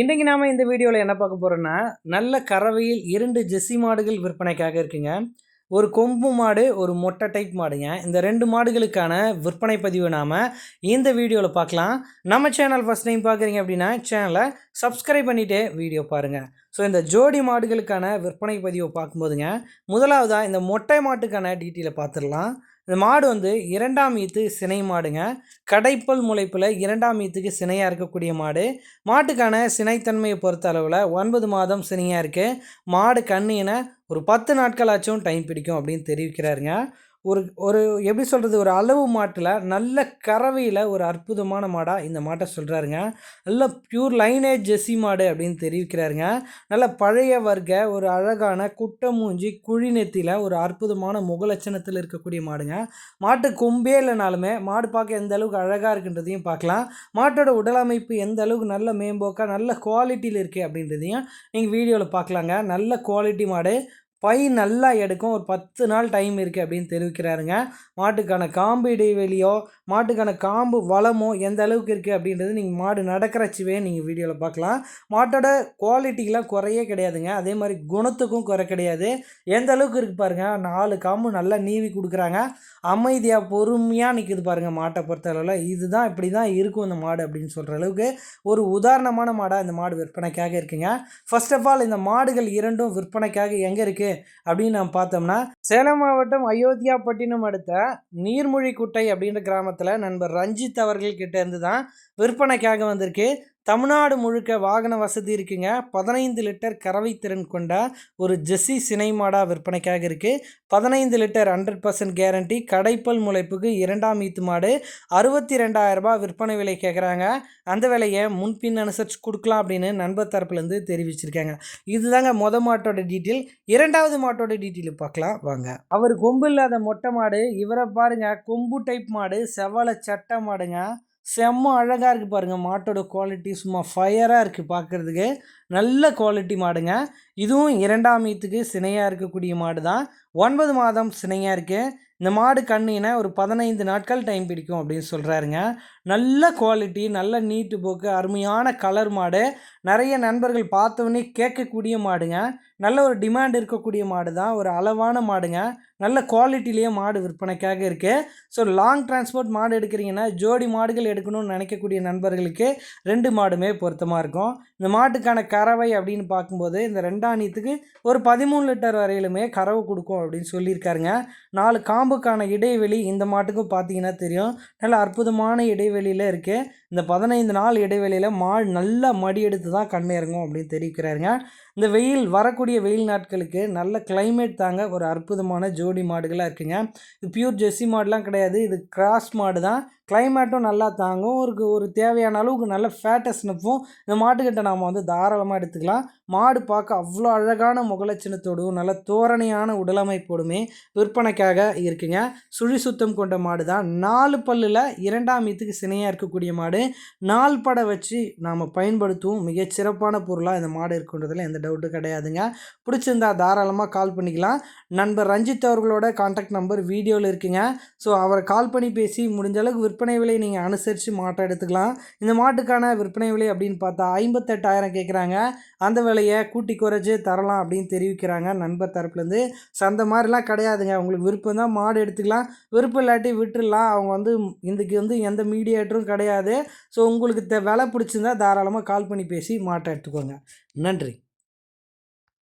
இன்றைக்கி நாம் இந்த வீடியோவில் என்ன பார்க்க போகிறோன்னா நல்ல கறவையில் இரண்டு ஜெஸ்ஸி மாடுகள் விற்பனைக்காக இருக்குங்க. ஒரு கொம்பு மாடு ஒரு மொட்டை டைப் மாடுங்க. இந்த ரெண்டு மாடுகளுக்கான விற்பனை பதிவு நாம் இந்த வீடியோவில் பார்க்கலாம். நம்ம சேனல் ஃபஸ்ட் டைம் பார்க்குறீங்க அப்படின்னா சேனலை சப்ஸ்கிரைப் பண்ணிவிட்டு வீடியோ பாருங்கள் ஸோ இந்த ஜோடி மாடுகளுக்கான விற்பனை பதிவை பார்க்கும்போதுங்க முதலாவதாக இந்த மொட்டை மாட்டுக்கான டீட்டெயிலை பார்த்துடலாம். இந்த மாடு வந்து இரண்டாம் ஈத்து சினை மாடுங்க. கடைப்பல் முளைப்பில் இரண்டாம் ஈத்துக்கு சினையாக இருக்கக்கூடிய மாடு. மாட்டுக்கான சினைத்தன்மையை பொறுத்த அளவில் ஒன்பது மாதம் சினையாக இருக்குது மாடு கண்ணின ஒரு பத்து நாட்களாச்சும் டைம் பிடிக்கும் அப்படின்னு தெரிவிக்கிறாருங்க. ஒரு ஒரு எப்படி சொல்கிறது ஒரு அளவு மாட்டில் நல்ல கறவையில் ஒரு அற்புதமான மாடாக இந்த மாட்டை சொல்கிறாருங்க நல்ல பியூர் லைனேஜ் ஜெஸ்ஸி மாடு அப்படின்னு தெரிவிக்கிறாருங்க. நல்ல பழைய வர்க்க ஒரு அழகான குட்டை மூஞ்சி குழிநெத்தியில் ஒரு அற்புதமான முகலட்சணத்தில் இருக்கக்கூடிய மாடுங்க. மாட்டு கொம்பே இல்லைனாலுமே மாடு பார்க்க எந்த அளவுக்கு அழகாக இருக்குன்றதையும் பார்க்கலாம். மாட்டோட உடலமைப்பு எந்த அளவுக்கு நல்ல மேம்போக்காக நல்ல குவாலிட்டியில் இருக்குது அப்படின்றதையும் நீங்கள் வீடியோவில் பார்க்கலாங்க. நல்ல குவாலிட்டி மாடு. பை நல்லா எடுக்கும். ஒரு பத்து நாள் டைம் இருக்குது அப்படின்னு தெரிவிக்கிறாருங்க. மாட்டுக்கான காம்பு இடைவெளியோ மாட்டுக்கான காம்பு வளமோ எந்த அளவுக்கு இருக்குது அப்படின்றது நீங்கள் மாடு நடக்கிறச்சுவே நீங்கள் வீடியோவில் பார்க்கலாம். மாட்டோட குவாலிட்டிக்கெலாம் குறையே கிடையாதுங்க. அதே மாதிரி குணத்துக்கும் குறை கிடையாது. எந்த அளவுக்கு இருக்குது பாருங்கள் நாலு காம்பு நல்லா நீவி கொடுக்குறாங்க. அமைதியாக பொறுமையாக நிற்குது பாருங்கள் மாட்டை பொறுத்த அளவில் இதுதான் இப்படி தான் இருக்கும் இந்த மாடு அப்படின்னு சொல்கிற அளவுக்கு ஒரு உதாரணமான மாடாக இந்த மாடு விற்பனைக்காக இருக்குங்க. ஃபர்ஸ்ட் ஆஃப் ஆல் இந்த மாடுகள் இரண்டும் விற்பனைக்காக எங்கே இருக்குது அப்படின்னு நம்ம பார்த்தோம்னா சேலம் மாவட்டம் அயோத்தியாப்பட்டினம் அடுத்த நீர்மொழிக்குட்டை அப்படின்ற கிராமத்தில் நண்பர் ரஞ்சித் அவர்கள் கிட்ட இருந்து தான் விற்பனைக்காக வந்திருக்கு. தமிழ்நாடு முழுக்க வாகன வசதி இருக்குங்க. பதினைந்து லிட்டர் கறவை திறன் கொண்ட ஒரு ஜெஸ்ஸி சினை மாடாக விற்பனைக்காக இருக்குது பதினைந்து லிட்டர் ஹண்ட்ரட் பர்சன்ட் கேரண்டி. கடைப்பல் முளைப்புக்கு இரண்டாம் ஈத்து மாடு. அறுபத்தி ரெண்டாயிரரூபா விற்பனை விலை கேட்குறாங்க அந்த விலையை முன்பின் அனுசரித்து கொடுக்கலாம் அப்படின்னு நண்பர் தரப்புலேருந்து தெரிவிச்சிருக்காங்க. இதுதாங்க மொத மாட்டோட டீட்டெயில். இரண்டாவது மாட்டோட டீட்டெயில் பார்க்கலாம். வாங்க. அவர் கொம்பு இல்லாத மொட்டை மாடு. இவரை பாருங்க. கொம்பு டைப் மாடு. செவலை சட்டை மாடுங்க. செம்ம அழகாக இருக்குது பாருங்கள் மாட்டோட குவாலிட்டி சும்மா ஃபயராக இருக்குது பார்க்குறதுக்கு நல்ல குவாலிட்டி மாடுங்க. இதுவும் இரண்டாம் ஈத்துக்கு சினையாக இருக்கக்கூடிய மாடு தான் ஒன்பது மாதம் சினையாக இருக்குது இந்த மாடு கண்ணினா ஒரு பதினைந்து நாட்கள் டைம் பிடிக்கும் அப்படின்னு சொல்கிறாருங்க நல்ல குவாலிட்டி நல்ல நீட்டு போக்கு அருமையான கலர் மாடு. நிறைய நண்பர்கள் பார்த்தவொடனே கேட்கக்கூடிய மாடுங்க. நல்ல ஒரு டிமாண்ட் இருக்கக்கூடிய மாடு தான் ஒரு அளவான மாடுங்க. நல்ல குவாலிட்டிலேயே மாடு விற்பனைக்காக இருக்குது ஸோ லாங் டிரான்ஸ்போர்ட் மாடு எடுக்கிறீங்கன்னா ஜோடி மாடுகள் எடுக்கணும்னு நினைக்கக்கூடிய நண்பர்களுக்கு ரெண்டு மாடுமே பொருத்தமாக இருக்கும். இந்த மாட்டுக்கான கறவை அப்படின்னு பார்க்கும்போது இந்த ரெண்டாணியத்துக்கு ஒரு பதிமூணு லிட்டர் வரையிலுமே கறவை கொடுக்கும் அப்படின்னு சொல்லியிருக்காருங்க. நாலு காம்புக்கான இடைவெளி இந்த மாட்டுக்கும் பார்த்தீங்கன்னா தெரியும். நல்ல அற்புதமான இடைவெளியில் இருக்குது இந்த பதினைந்து நாள் இடைவெளியில் மாடு நல்லா மடி எடுத்து தான் கண் இறங்கும் அப்படின்னு தெரிவிக்கிறாருங்க. இந்த வெயில் வரக்கூடிய வெயில் நாட்களுக்கு நல்ல கிளைமேட் தாங்க ஒரு அற்புதமான ஜோடி மாடுகளாக இருக்குங்க. இது பியூர் ஜெர்சி மாடுலாம் கிடையாது. இது கிராஸ் மாடு தான் கிளைமேட்டும் நல்லா தாங்கும். ஒரு ஒரு தேவையான அளவுக்கு நல்ல ஃபேட்டஸ்னப்பும் இந்த மாட்டுக்கிட்ட நாம் வந்து தாராளமாக எடுத்துக்கலாம். மாடு பார்க்க அவ்வளோ அழகான முகலட்சணத்தோடும் நல்ல தோரணையான உடலமைப்போடுமே விற்பனைக்காக இருக்குங்க. சுழி சுத்தம் கொண்ட மாடு தான் நாலு பல்லில் இரண்டாம் ஈத்துக்கு சினையாக இருக்கக்கூடிய மாடு. நாள் பட வச்சு நாம் பயன்படுத்துவோம் மிகச்சிறப்பான பொருளாக இந்த மாடு இருக்குன்றதில் எந்த டவுட்டும் கிடையாதுங்க. பிடிச்சிருந்தா தாராளமாக கால் பண்ணிக்கலாம். நண்பர் ரஞ்சித் அவர்களோட கான்டாக்ட் நம்பர் வீடியோவில் இருக்குங்க. ஸோ அவரை கால் பண்ணி பேசி முடிஞ்ச அளவுக்கு விற்பனை விலை நீங்கள் அனுசரித்து மாட்டை எடுத்துக்கலாம். இந்த மாட்டுக்கான விற்பனை விலை அப்படின்னு பார்த்தா ஐம்பத்தெட்டாயிரம் கேட்குறாங்க அந்த விலையை கூட்டி குறைச்சி தரலாம் அப்படின்னு தெரிவிக்கிறாங்க நண்பர் தரப்புலேருந்து. ஸோ அந்த மாதிரிலாம் கிடையாதுங்க. உங்களுக்கு விருப்பம் தான் மாடு எடுத்துக்கலாம். விருப்பம் இல்லாட்டி விட்டுடலாம். அவங்க வந்து இதுக்கு வந்து எந்த மீடியேட்டரும் கிடையாது. ஸோ உங்களுக்கு விலை பிடிச்சிருந்தா தாராளமாக கால் பண்ணி பேசி மாட்டை எடுத்துக்கோங்க. நன்றி.